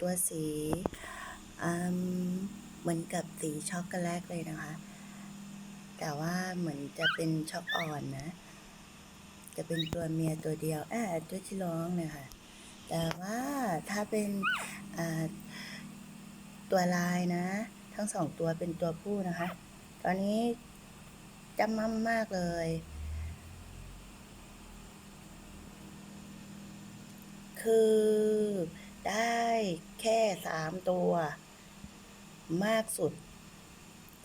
ตัวสีเหมือนกับสีช็อกโกแลตเลยนะคะ แต่ว่าเหมือนจะเป็นช็อกอ่อนนะ จะเป็นตัวเมียตัวเดียวอ่าตัวที่ร้องเนี่ยค่ะแต่ว่าถ้าเป็นตัวลายนะ ทั้งสองตัวเป็นตัวผู้นะคะ ตอนนี้จำมั่มมากเลย คือ สามตัว มากสุด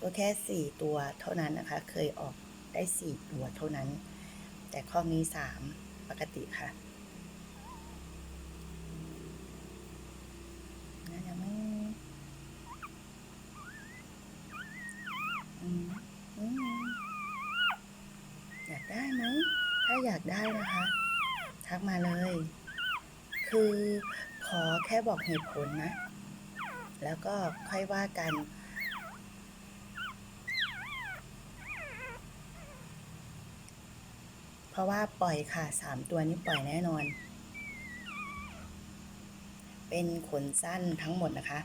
ก็แค่สี่ตัวเท่านั้นนะคะ เคยออกได้สี่ตัวเท่านั้น แต่ข้อนี้สามปกติค่ะน่าจะไม่อืมอืมอยากได้ไหม ถ้าอยากได้นะคะ ทักมาเลย คือขอแค่บอกเหตุผลนะ แล้วก็ค่อยว่ากัน เพราะว่าปล่อยค่ะสามตัวนี้ปล่อยแน่นอน เป็นขนสั้นทั้งหมดนะคะ